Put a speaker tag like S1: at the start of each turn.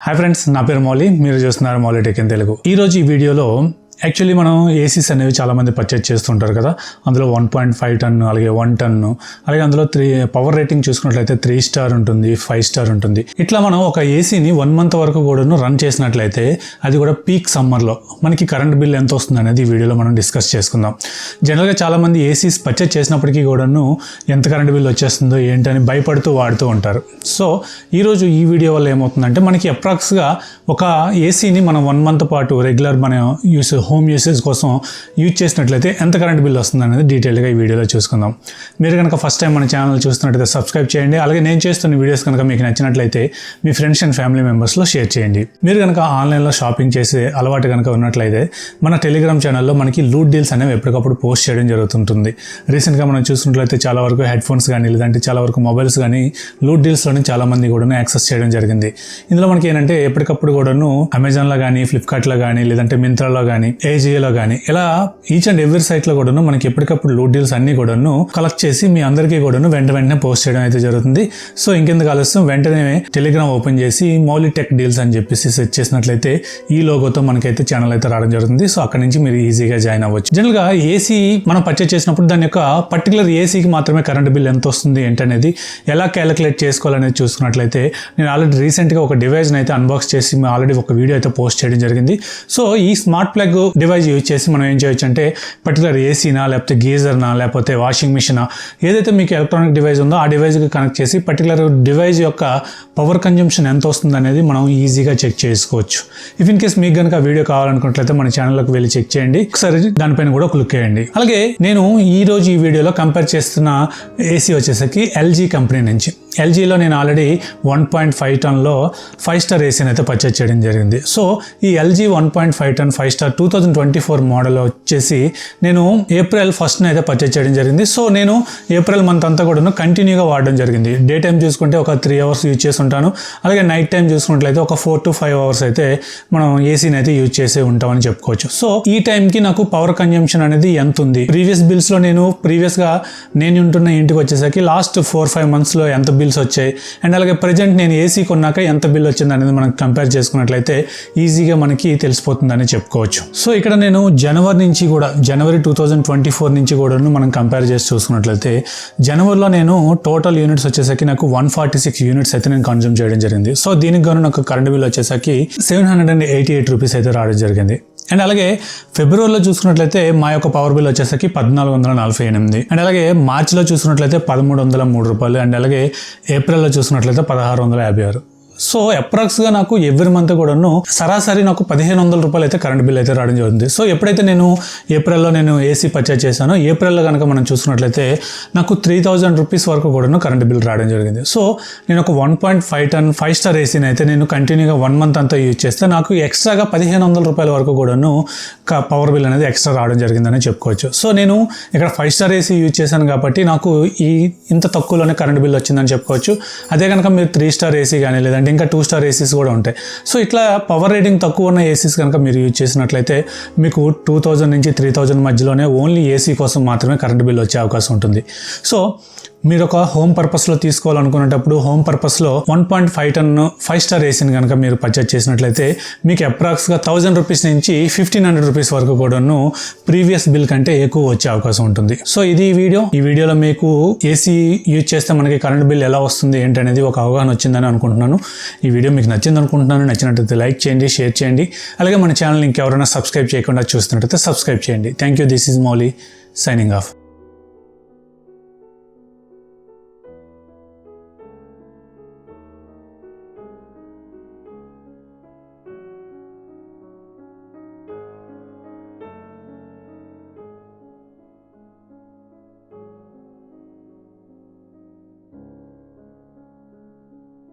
S1: Hi friends నా పేరు మౌలి మీరు చూస్తున్నారు మౌలి టెక్ ఇన్ తెలుగు ఈ రోజు ఈ వీడియోలో యాక్చువల్లీ మనం ఏసీస్ అనేవి చాలామంది పర్చేజ్ చేస్తుంటారు కదా. అందులో వన్ పాయింట్ ఫైవ్ టన్ అలాగే వన్ టన్ అలాగే అందులో త్రీ పవర్ రేటింగ్ చూసుకున్నట్లయితే త్రీ స్టార్ ఉంటుంది ఫైవ్ స్టార్ ఉంటుంది. ఇట్లా మనం ఒక ఏసీని వన్ మంత్ వరకు కూడాను రన్ చేసినట్లయితే అది కూడా పీక్ సమ్మర్లో మనకి కరెంట్ బిల్ ఎంత వస్తుంది అనేది ఈ వీడియోలో మనం డిస్కస్ చేసుకుందాం. జనరల్గా చాలామంది ఏసీస్ పర్చేజ్ చేసినప్పటికీ కూడాను ఎంత కరెంట్ బిల్ వచ్చేస్తుందో ఏంటని భయపడుతూ వాడుతూ ఉంటారు. సో ఈరోజు ఈ వీడియో వల్ల ఏమవుతుందంటే మనకి అప్రాక్స్గా ఒక ఏసీని మనం వన్ మంత్ పాటు రెగ్యులర్ మనం యూస్ హోమ్ యూసేజ్ కోసం యూజ్ చేసినట్లయితే ఎంత కరెంట్ బిల్ వస్తుంది అనేది డీటెయిల్గా ఈ వీడియోలో చూసుకుందాం. మీరు కనుక ఫస్ట్ టైం మన ఛానల్ చూస్తున్నట్లయితే సబ్స్క్రైబ్ చేయండి. అలాగే నేను చేస్తున్న వీడియోస్ కనుక మీకు నచ్చినట్లయితే మీ ఫ్రెండ్స్ అండ్ ఫ్యామిలీ మెంబర్స్లో షేర్ చేయండి. మీరు కనుక ఆన్లైన్లో షాపింగ్ చేసే అలవాటు కనుక ఉన్నట్లయితే మన టెలిగ్రామ్ ఛానల్లో మనకి లూట్ డీల్స్ అనేవి ఎప్పటికప్పుడు పోస్ట్ చేయడం జరుగుతుంటుంది. రీసెంట్గా మనం చూసినట్లయితే చాలా వరకు హెడ్ ఫోన్స్ కానీ లేదంటే చాలా వరకు మొబైల్స్ కానీ లూట్ డీల్స్లోనే చాలా మంది కూడా యాక్సెస్ చేయడం జరిగింది. ఇందులో మనకి ఏంటంటే ఎప్పటికప్పుడు కూడాను అమెజాన్లో కానీ ఫ్లిప్కార్ట్లో కానీ లేదంటే మింత్రాలో కానీ ఏజియోలో కానీ ఇలా ఈచ్ అండ్ ఎవ్రీ సైట్లో కూడాను మనకి ఎప్పటికప్పుడు లూట్ డీల్స్ అన్ని కూడాను కలెక్ట్ చేసి మీ అందరికీ కూడాను వెంట వెంటనే పోస్ట్ చేయడం అయితే జరుగుతుంది. సో ఇంకెందుకు ఆలస్యం? వెంటనే టెలిగ్రామ్ ఓపెన్ చేసి మౌలి టెక్ డీల్స్ అని చెప్పేసి సెర్చ్ చేసినట్లయితే ఈ లోగోతో మనకైతే ఛానల్ అయితే రావడం జరుగుతుంది. సో అక్కడ నుంచి మీరు ఈజీగా జాయిన్ అవ్వచ్చు. జనరల్గా ఏసీ మనం పర్చేస్ చేసినప్పుడు దాని యొక్క పర్టికులర్ ఏసీకి మాత్రమే కరెంట్ బిల్ ఎంత వస్తుంది ఏంటనేది ఎలా క్యాలిక్యులేట్ చేసుకోవాలనేది చూసుకున్నట్లయితే నేను ఆల్రెడీ రీసెంట్గా ఒక డివైజ్ అయితే అన్బాక్స్ చేసి ఆల్రెడీ ఒక వీడియో అయితే పోస్ట్ చేయడం జరిగింది. సో ఈ స్మార్ట్ ప్లగ్ డివైస్ యూజ్ చేసి మనం ఏం చేయొచ్చు అంటే పర్టికులర్ ఏసీనా లేకపోతే గీజర్నా లేకపోతే వాషింగ్ మిషనా ఏదైతే మీకు ఎలక్ట్రానిక్ డివైస్ ఉందో ఆ డివైస్కి కనెక్ట్ చేసి పర్టికులర్ డివైస్ యొక్క పవర్ కన్జంప్షన్ ఎంత వస్తుంది అనేది మనం ఈజీగా చెక్ చేసుకోవచ్చు. ఇఫ్ ఇన్ కేస్ మీకు కనుక వీడియో కావాలనుకున్నట్లయితే మన ఛానల్లోకి వెళ్ళి చెక్ చేయండి. ఒకసారి దానిపైన కూడా క్లిక్ చేయండి అలాగే నేను ఈ రోజు ఈ వీడియోలో కంపేర్ చేస్తున్న ఏసీ వచ్చేసరికి ఎల్జీ కంపెనీ నుంచి. ఎల్జీలో నేను ఆల్రెడీ వన్ పాయింట్ ఫైవ్ టన్లో ఫైవ్ స్టార్ ఏసీని అయితే పర్చేజ్ చేయడం జరిగింది. సో ఈ LG one point five ton five star two thousand twenty four model వచ్చేసి నేను ఏప్రిల్ ఫస్ట్న అయితే పర్చేజ్ చేయడం జరిగింది. సో నేను ఏప్రిల్ మంత్ అంతా కూడా కంటిన్యూగా వాడడం జరిగింది. డే టైం చూసుకుంటే ఒక త్రీ అవర్స్ యూజ్ చేసి ఉంటాను అలాగే నైట్ టైం చూసుకున్నట్లయితే ఒక ఫోర్ టు ఫైవ్ అవర్స్ అయితే మనం ఏసీని అయితే యూజ్ చేసే ఉంటామని చెప్పుకోవచ్చు. సో ఈ టైంకి నాకు పవర్ కన్జంప్షన్ అనేది ఎంత ఉంది? ప్రీవియస్ బిల్స్లో నేను ప్రీవియస్గా నేను ఉంటున్న ఇంటికి వచ్చేసరికి లాస్ట్ ఫోర్ ఫైవ్ మంత్స్లో ఎంత బిల్స్ వచ్చాయి. అండ్ అలాగే ప్రజెంట్ నేను ఏసీ కొన్నాక ఎంత బిల్ వచ్చింది అనేది మనం కంపేర్ చేసుకున్నట్లయితే ఈజీగా మనకి తెలిసిపోతుందని చెప్పుకోవచ్చు. సో ఇక్కడ నేను జనవరి నుంచి కూడా జనవరి టూ థౌజండ్ ట్వంటీ ఫోర్ నుంచి కూడా మనం కంపేర్ చేసి చూసుకున్నట్లయితే జనవరిలో నేను టోటల్ యూనిట్స్ వచ్చేసరికి నాకు వన్ ఫార్టీ సిక్స్ యూనిట్స్ అయితే నేను కన్జ్యూమ్ చేయడం జరిగింది. సో దీనికి గాను నాకు కరెంట్ బిల్ వచ్చేసరికి seven hundred and eighty eight rupees అయితే రావడం జరిగింది. అండ్ అలాగే ఫిబ్రవరిలో చూసుకున్నట్లయితే మా యొక్క పవర్ బిల్ వచ్చేసరికి పద్నాలుగు వందల నలభై ఎనిమిది. అండ్ అలాగే మార్చిలో చూసుకున్నట్లయితే పదమూడు వందల మూడు రూపాయలు. అండ్ అలాగే ఏప్రిల్లో చూసినట్లయితే పదహారు వందల యాభై ఆరు. సో అప్రాక్స్గా నాకు ఎవ్రీ మంత్ కూడాను సరాసరి నాకు పదిహేను వందల రూపాయలు అయితే కరెంట్ బిల్ అయితే రావడం జరుగుతుంది సో ఎప్పుడైతే నేను ఏప్రిల్లో నేను ఏసీ పర్చేజ్ చేశానో ఏప్రిల్లో కనుక మనం చూసుకున్నట్లయితే నాకు త్రీ థౌజండ్ రూపీస్ వరకు కూడాను కరెంట్ బిల్ రావడం జరిగింది. సో నేను ఒక one point five ton five star ఏసీని అయితే నేను కంటిన్యూగా వన్ మంత్ అంతా యూజ్ చేస్తే నాకు ఎక్స్ట్రాగా పదిహేను వందల రూపాయల వరకు కూడాను పవర్ బిల్ అనేది ఎక్స్ట్రా రావడం జరిగిందని చెప్పుకోవచ్చు. సో నేను ఇక్కడ ఫైవ్ స్టార్ ఏసీ యూజ్ చేశాను కాబట్టి నాకు ఈ ఇంత తక్కువలోనే కరెంట్ బిల్ వచ్చిందని చెప్పుకోవచ్చు. అదే కనుక మీరు త్రీ స్టార్ ఏసీ కానీ లేదంటే ఇంకా టూ స్టార్ ఏసీస్ కూడా ఉంటాయి. సో ఇట్లా పవర్ రేటింగ్ తక్కువ ఉన్న ఏసీస్ కనుక మీరు యూజ్ చేసినట్లయితే మీకు టూ థౌజండ్ నుంచి త్రీ థౌజండ్ మధ్యలోనే ఓన్లీ ఏసీ కోసం మాత్రమే కరెంట్ బిల్ వచ్చే అవకాశం ఉంటుంది. సో మీరు ఒక హోమ్ పర్పస్లో తీసుకోవాలనుకునేటప్పుడు హోమ్ పర్పస్లో one point five ton five star ఏసీని కనుక మీరు పర్చేజ్ చేసినట్లయితే మీకు అప్రాక్స్గా థౌజండ్ రూపీస్ నుంచి ఫిఫ్టీన్ హండ్రెడ్ రూపీస్ వరకు కూడాను ప్రీవియస్ బిల్ కంటే ఎక్కువ వచ్చే అవకాశం ఉంటుంది. సో ఇది ఈ వీడియో. ఈ వీడియోలో మీకు ఏసీ యూజ్ చేస్తే మనకి కరెంట్ బిల్ ఎలా వస్తుంది ఏంటనేది ఒక అవగాహన వచ్చిందని అనుకుంటున్నాను. ఈ వీడియో మీకు నచ్చింది అనుకుంటున్నాను. నచ్చినట్లయితే లైక్ చేయండి షేర్ చేయండి. అలాగే మన ఛానల్ ఇంకెవరైనా సబ్స్క్రైబ్ చేయకుండా చూస్తున్నట్లయితే సబ్స్క్రైబ్ చేయండి. Thank you. This is Mouli signing off.